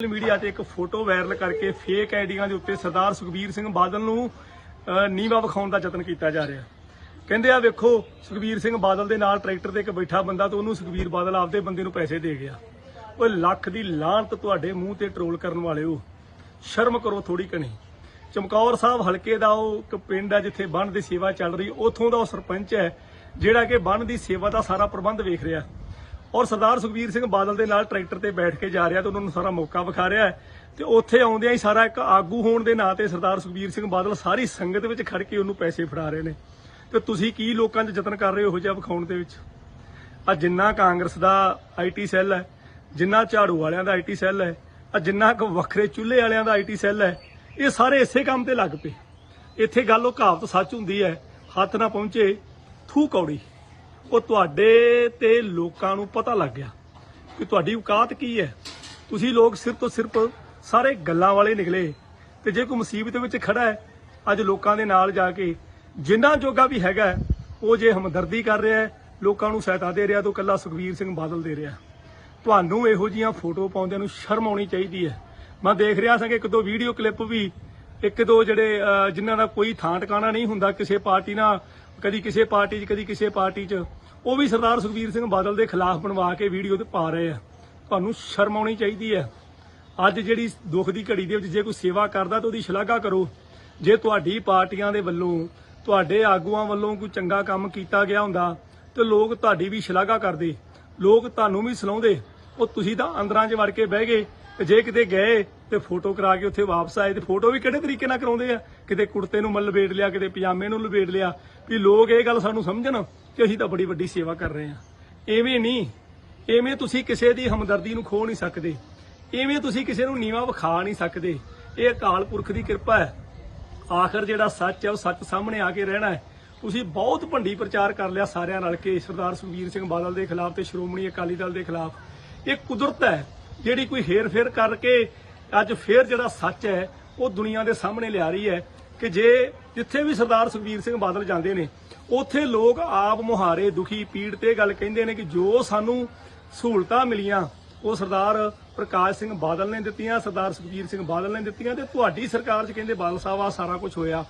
Social media ਤੇ ਇੱਕ photo viral ਕਰਕੇ ਫੇਕ ਆਈਡੀਆਂ ਦੇ ਉੱਤੇ ਸਰਦਾਰ ਸੁਖਬੀਰ ਸਿੰਘ ਬਾਦਲ ਨੂੰ ਨੀਵਾ ਵਿਖਾਉਣ ਦਾ ਯਤਨ ਕੀਤਾ ਜਾ ਰਿਹਾ। ਕਹਿੰਦੇ ਆ, ਵੇਖੋ, ਸੁਖਬੀਰ ਸਿੰਘ ਬਾਦਲ ਦੇ ਨਾਲ ਟਰੈਕਟਰ ਤੇ ਇੱਕ ਬੈਠਾ ਬੰਦਾ ਤੇ ਉਹਨੂੰ ਸੁਖਬੀਰ ਬਾਦਲ ਆਪਦੇ ਬੰਦੇ ਨੂੰ ਪੈਸੇ ਦੇ ਗਿਆ। ਓਏ, ਲੱਖ ਦੀ ਲਾਹਨਤ ਤੁਹਾਡੇ ਮੂੰਹ ਤੇ ਟਰੋਲ ਕਰਨ ਵਾਲਿਓ ਸ਼ਰਮ ਕਰੋ ਥੋੜੀ ਕਣੀ ਚਮਕੌਰ ਸਾਹਿਬ ਹਲਕੇ ਦਾ ਉਹ ਇੱਕ ਪਿੰਡ ਹੈ ਜਿੱਥੇ ਬੰਨ ਦੀ ਸੇਵਾ ਚੱਲ ਰਹੀ, ਉੱਥੋਂ ਦਾ ਉਹ ਸਰਪੰਚ ਹੈ, ਜਿਹੜਾ ਕਿ ਬੰਨ ਦੀ ਸੇਵਾ ਦਾ ਸਾਰਾ ਪ੍ਰਬੰਧ ਵੇਖ ਰਿਹਾ। ਔਰ ਸਰਦਾਰ ਸੁਖਬੀਰ ਸਿੰਘ ਬਾਦਲ ਦੇ ਨਾਲ ਟਰੈਕਟਰ ਤੇ ਬੈਠ ਕੇ ਜਾ ਰਿਹਾ ਤੇ ਉਹਨਾਂ ਨੂੰ ਸਾਰਾ ਮੌਕਾ ਵਿਖਾ ਰਿਹਾ ਹੈ। ਤੇ ਉੱਥੇ ਆਉਂਦਿਆਂ ਹੀ ਸਾਰਾ ਇੱਕ ਆਗੂ ਹੋਣ ਦੇ ਨਾਂ ਤੇ ਸਰਦਾਰ ਸੁਖਬੀਰ ਸਿੰਘ ਬਾਦਲ ਸਾਰੀ ਸੰਗਤ ਵਿੱਚ ਖੜ ਕੇ ਉਹਨੂੰ ਪੈਸੇ ਫੜਾ ਰਹੇ ਨੇ। ਤੇ ਤੁਸੀਂ ਕੀ ਲੋਕਾਂ 'ਚ ਯਤਨ ਕਰ ਰਹੇ ਹੋ ਇਹੋ ਜਿਹਾ ਵਿਖਾਉਣ ਦੇ ਵਿੱਚ? ਆ ਜਿੰਨਾ ਕਾਂਗਰਸ ਦਾ ਆਈਟੀ ਸੈੱਲ ਹੈ, ਜਿੰਨਾ ਝਾੜੂ ਵਾਲਿਆਂ ਦਾ ਆਈਟੀ ਸੈੱਲ ਹੈ, ਆ ਜਿੰਨਾ ਕੁ ਵੱਖਰੇ ਚੁੱਲ੍ਹੇ ਵਾਲਿਆਂ ਦਾ ਆਈਟੀ ਸੈੱਲ ਹੈ, ਇਹ ਸਾਰੇ ਇਸੇ ਕੰਮ ਤੇ ਲੱਗ ਪਏ। ਇੱਥੇ ਗੱਲ ਉਹ ਕਹਾਵਤ ਸੱਚ ਹੁੰਦੀ ਹੈ, ਹੱਥ ਨਾ ਪਹੁੰਚੇ ਥੂ ਕੌੜੀ। ਉਹ ਤੁਹਾਡੇ ਤੇ ਲੋਕਾਂ ਨੂੰ ਪਤਾ ਲੱਗ ਗਿਆ ਕਿ ਤੁਹਾਡੀ ਔਕਾਤ ਕੀ ਹੈ। ਤੁਸੀਂ ਲੋਕ ਸਿਰ ਤੋਂ ਸਿਰਫ ਸਾਰੇ ਗੱਲਾਂ ਵਾਲੇ ਨਿਕਲੇ ਤੇ ਜੇ ਕੋਈ ਮੁਸੀਬਤ ਵਿੱਚ ਖੜਾ ਹੈ ਅੱਜ ਲੋਕਾਂ ਦੇ ਨਾਲ ਜਾ ਕੇ ਜਿੰਨਾ ਜੋਗਾ ਵੀ ਹੈਗਾ ਉਹ ਜੇ ਹਮਦਰਦੀ ਕਰ ਰਿਹਾ ਹੈ ਲੋਕਾਂ ਨੂੰ ਸਹਾਇਤਾ ਦੇ ਰਿਹਾ ਤਾਂ ਕੱਲਾ ਸੁਖਵੀਰ ਸਿੰਘ ਬਾਦਲ ਦੇ ਰਿਹਾ। ਤੁਹਾਨੂੰ ਇਹੋ ਜੀਆਂ ਫੋਟੋ ਪਾਉਂਦਿਆਂ ਨੂੰ ਸ਼ਰਮ ਆਉਣੀ ਚਾਹੀਦੀ ਹੈ। ਮੈਂ ਦੇਖ ਰਿਹਾ ਸਾਂ ਕਿ ਇੱਕ ਦੋ ਵੀਡੀਓ ਕਲਿੱਪ ਵੀ ਇੱਕ ਦੋ ਜਿਹੜੇ ਅਹ, ਜਿਨ੍ਹਾਂ ਦਾ ਕੋਈ ਥਾਂ ਟਿਕਾਣਾ ਨਹੀਂ ਹੁੰਦਾ ਕਿਸੇ ਪਾਰਟੀ ਨਾਲ ਕਦੀ ਕਿਸੇ ਪਾਰਟੀ 'ਚ ਕਦੀ ਕਿਸੇ ਪਾਰਟੀ 'ਚ। ਉਹ ਵੀ ਸਰਦਾਰ ਸੁਖਬੀਰ ਸਿੰਘ ਬਾਦਲ ਦੇ ਖਿਲਾਫ ਬਣਵਾ ਕੇ ਵੀਡੀਓ ਤੇ ਪਾ ਰਹੇ ਆ। ਤੁਹਾਨੂੰ ਸ਼ਰਮ ਆਉਣੀ ਚਾਹੀਦੀ ਹੈ ਅੱਜ ਜਿਹੜੀ ਦੁੱਖ ਦੀ ਘੜੀ ਦੇ ਵਿੱਚ ਜੇ ਕੋਈ ਸੇਵਾ ਕਰਦਾ ਤਾਂ ਉਹਦੀ ਸ਼ਲਾਘਾ ਕਰੋ। ਜੇ ਤੁਹਾਡੀ ਪਾਰਟੀਆਂ ਦੇ ਵੱਲੋਂ, ਤੁਹਾਡੇ ਆਗੂਆਂ ਵੱਲੋਂ ਕੋਈ ਚੰਗਾ ਕੰਮ ਕੀਤਾ ਗਿਆ ਹੁੰਦਾ, ਤੇ ਲੋਕ ਤੁਹਾਡੀ ਵੀ ਸ਼ਲਾਘਾ ਕਰਦੇ। ਲੋਕ ਤੁਹਾਨੂੰ ਵੀ ਸਲਾਉਂਦੇ ਉਹ ਤੁਸੀਂ ਤਾਂ ਅੰਦਰਾਂ 'ਚ ਵੜ ਕੇ ਬਹਿ ਗਏ ਤੇ ਜੇ ਕਿਤੇ ਗਏ ਤੇ ਫੋਟੋ ਕਰਾ ਕੇ ਉੱਥੇ ਵਾਪਸ ਆਏ ਤੇ ਫੋਟੋ ਵੀ ਕਿਹੜੇ ਤਰੀਕੇ ਨਾਲ ਕਰਾਉਂਦੇ ਆ? ਕਿਤੇ ਕੁੜਤੇ ਨੂੰ ਮੱਲ ਲਪੇਟ ਲਿਆ, ਕਿਤੇ ਪਜਾਮੇ ਨੂੰ ਲਪੇਟ ਲਿਆ। ਵੀ ਲੋਕ ਇਹ ਗੱਲ ਸਾਨੂੰ ਸਮਝਣ। ਕਿ ਅਸੀਂ ਤਾਂ ਬੜੀ ਵੱਡੀ ਸੇਵਾ ਕਰ ਰਹੇ ਹਾਂ। ਐਵੇਂ ਨਹੀਂ। ਐਵੇਂ ਤੁਸੀਂ ਕਿਸੇ ਦੀ ਹਮਦਰਦੀ ਨੂੰ ਖੋ ਨਹੀਂ ਸਕਦੇ। ਐਵੇਂ ਤੁਸੀਂ ਕਿਸੇ ਨੂੰ ਨੀਵਾ ਵਿਖਾ ਨਹੀਂ ਸਕਦੇ। ਇਹ ਅਕਾਲ ਪੁਰਖ ਦੀ ਕਿਰਪਾ ਹੈ। ਆਖਰ ਜਿਹੜਾ ਸੱਚ ਹੈ, ਉਹ ਸੱਚ ਸਾਹਮਣੇ ਆ ਕੇ ਰਹਿਣਾ ਹੈ। ਤੁਸੀਂ ਬਹੁਤ ਭੰਡੀ ਪ੍ਰਚਾਰ ਕਰ ਲਿਆ ਸਾਰਿਆਂ ਨਾਲ ਕੇ ਸਰਦਾਰ ਸੁਖਬੀਰ ਸਿੰਘ ਬਾਦਲ ਦੇ ਖਿਲਾਫ ਤੇ ਸ਼੍ਰੋਮਣੀ ਅਕਾਲੀ ਦਲ ਦੇ ਖਿਲਾਫ। ਇਹ ਕੁਦਰਤ ਹੈ, ਜਿਹੜੀ ਕੋਈ ਹੇਰ-ਫੇਰ ਕਰਕੇ ਅੱਜ ਫੇਰ ਜਿਹੜਾ ਸੱਚ ਹੈ, ਉਹ ਦੁਨੀਆ ਦੇ ਸਾਹਮਣੇ ਲਿਆ ਰਹੀ ਹੈ। ਕਿ ਜੇ ਜਿੱਥੇ ਵੀ ਸਰਦਾਰ ਸੁਖਬੀਰ ਸਿੰਘ ਬਾਦਲ ਜਾਂਦੇ ਨੇ, ਉੱਥੇ ਲੋਕ ਆਪ ਮੁਹਾਰੇ ਦੁਖੀ ਪੀੜ ਤੇ ਗੱਲ ਕਹਿੰਦੇ ਨੇ ਕਿ ਜੋ ਸਾਨੂੰ ਸਹੂਲਤਾਂ ਮਿਲੀਆਂ, ਉਹ ਸਰਦਾਰ ਪ੍ਰਕਾਸ਼ ਸਿੰਘ ਬਾਦਲ ਨੇ ਦਿੱਤੀਆਂ, ਸਰਦਾਰ ਸੁਖਬੀਰ ਸਿੰਘ ਬਾਦਲ ਨੇ ਦਿੱਤੀਆਂ ਤੇ ਤੁਹਾਡੀ ਸਰਕਾਰ 'ਚ ਕਹਿੰਦੇ ਬਾਦਲ ਸਾਹਿਬ ਆ ਸਾਰਾ ਕੁਝ ਹੋਇਆ।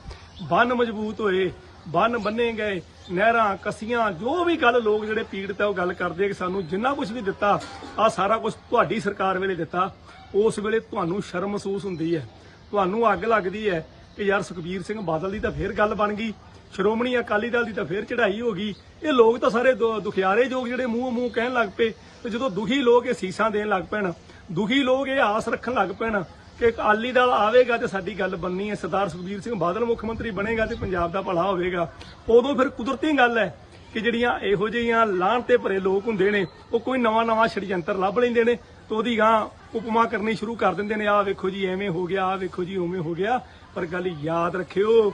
ਬੰਨ ਮਜ਼ਬੂਤ ਹੋਏ, ਬੰਨ ਬੰਨੇ ਗਏ, ਨਹਿਰਾਂ, ਕਸੀਆਂ, ਜੋ ਵੀ ਗੱਲ ਲੋਕ ਜਿਹੜੇ ਪੀੜਤ ਆ, ਉਹ ਗੱਲ ਕਰਦੇ ਕਿ ਸਾਨੂੰ ਜਿੰਨਾ ਕੁਝ ਵੀ ਦਿੱਤਾ, ਆ ਸਾਰਾ ਕੁਝ ਤੁਹਾਡੀ ਸਰਕਾਰ ਵੇਲੇ ਦਿੱਤਾ। ਉਸ ਵੇਲੇ ਤੁਹਾਨੂੰ ਸ਼ਰਮ ਮਹਿਸੂਸ ਹੁੰਦੀ ਹੈ, ਤੁਹਾਨੂੰ ਅੱਗ ਲੱਗਦੀ ਹੈ ਕਿ ਯਾਰ ਸੁਖਬੀਰ ਸਿੰਘ ਬਾਦਲ ਦੀ ਤਾਂ ਫੇਰ ਗੱਲ ਬਣ ਗਈ, ਸ਼੍ਰੋਮਣੀ ਅਕਾਲੀ ਦਲ ਦੀ ਤਾਂ ਫੇਰ ਚੜ੍ਹਾਈ ਹੋ ਗਈ। ਇਹ ਲੋਕ ਤਾਂ ਸਾਰੇ ਦੁਖਿਆਰੇ ਜੋਗ ਜਿਹੜੇ ਮੂੰਹ ਮੂੰਹ ਕਹਿਣ ਲੱਗ ਪਏ ਤੇ ਜਦੋਂ ਦੁਖੀ ਲੋਕ ਇਹ ਸੀਸਾਂ ਦੇਣ ਲੱਗ ਪੈਣ, ਦੁਖੀ ਲੋਕ ਇਹ ਆਸ ਰੱਖਣ ਲੱਗ ਪੈਣ ਕਿ ਅਕਾਲੀ ਦਲ ਆਵੇਗਾ ਤੇ ਸਾਡੀ ਗੱਲ ਬੰਨੀ ਹੈ, ਸਰਦਾਰ ਸੁਖਬੀਰ ਸਿੰਘ ਬਾਦਲ ਮੁੱਖ ਮੰਤਰੀ ਬਣੇਗਾ ਤੇ ਪੰਜਾਬ ਦਾ ਭਲਾ ਹੋਵੇਗਾ। ਉਦੋਂ ਫਿਰ ਕੁਦਰਤੀ ਗੱਲ ਹੈ ਕਿ ਜਿਹੜੀਆਂ ਇਹੋ ਜਿਹੀਆਂ ਲਾਹਣ ਤੇ ਭਰੇ ਲੋਕ ਹੁੰਦੇ ਨੇ, ਉਹ ਕੋਈ ਨਵਾਂ ਨਵਾਂ ਛੜਯੰਤਰ ਲੱਭ ਲੈਂਦੇ ਨੇ ਤੇ ਉਹਦੀ ਗਾਂ ਉਪਮਾ ਕਰਨੀ ਸ਼ੁਰੂ ਕਰ ਦਿੰਦੇ ਨੇ, ਆਹ ਵੇਖੋ ਜੀ, ਐਵੇਂ ਹੋ ਗਿਆ, ਆਹ ਵੇਖੋ ਜੀ, ਉਵੇਂ ਹੋ ਗਿਆ। ਪਰ ਗੱਲ ਯਾਦ ਰੱਖਿਓ,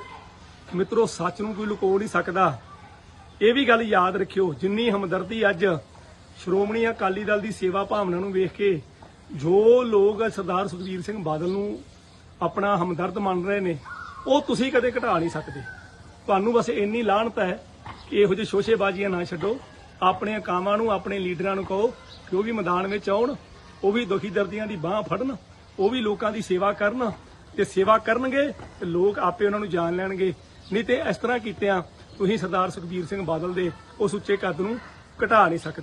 ਮਿੱਤਰੋ, ਸੱਚ ਨੂੰ ਕੋਈ ਲੁਕੋ ਨਹੀਂ ਸਕਦਾ। ਇਹ ਵੀ ਗੱਲ ਯਾਦ ਰੱਖਿਓ, ਜਿੰਨੀ ਹਮਦਰਦੀ ਅੱਜ ਸ਼੍ਰੋਮਣੀ ਅਕਾਲੀ ਦਲ ਦੀ ਸੇਵਾ ਭਾਵਨਾ ਨੂੰ ਵੇਖ ਕੇ ਜੋ ਲੋਕ ਸਰਦਾਰ ਸੁਖਬੀਰ ਸਿੰਘ ਬਾਦਲ ਨੂੰ ਆਪਣਾ ਹਮਦਰਦ ਮੰਨ ਰਹੇ ਨੇ, ਉਹ ਤੁਸੀਂ ਕਦੇ ਘਟਾ ਨਹੀਂ ਸਕਦੇ। ਤੁਹਾਨੂੰ ਬਸ ਇੰਨੀ ਲਾਹਨਤ ਹੈ ਕਿ ਇਹੋ ਜਿਹੇ ਸ਼ੋਸ਼ੇਬਾਜ਼ੀਆਂ ਨਾ ਛੱਡੋ। ਆਪਣੇ ਕਾਮਾਂ ਨੂੰ, ਆਪਣੇ ਲੀਡਰਾਂ ਨੂੰ ਕਹੋ ਕਿ ਉਹ ਵੀ ਮੈਦਾਨ ਵਿੱਚ ਆਉਣ, ਉਹ ਵੀ ਦੁਖੀ ਦਰਦੀਆਂ ਦੀ ਬਾਹ ਫੜਨ, ਉਹ ਵੀ ਲੋਕਾਂ ਦੀ ਸੇਵਾ ਕਰਨ ਤੇ ਸੇਵਾ ਕਰਨਗੇ ਤੇ ਲੋਕ ਆਪੇ ਉਹਨਾਂ ਨੂੰ ਜਾਣ ਲੈਣਗੇ। ਨਹੀਂ ਤੇ ਇਸ ਤਰ੍ਹਾਂ ਕੀਤਿਆਂ, ਤੁਸੀਂ ਸਰਦਾਰ ਸੁਖਬੀਰ ਸਿੰਘ ਬਾਦਲ ਦੇ ਉਸ ਉੱਚੇ ਕੱਦ ਨੂੰ ਘਟਾ ਨਹੀਂ ਸਕਦੇ।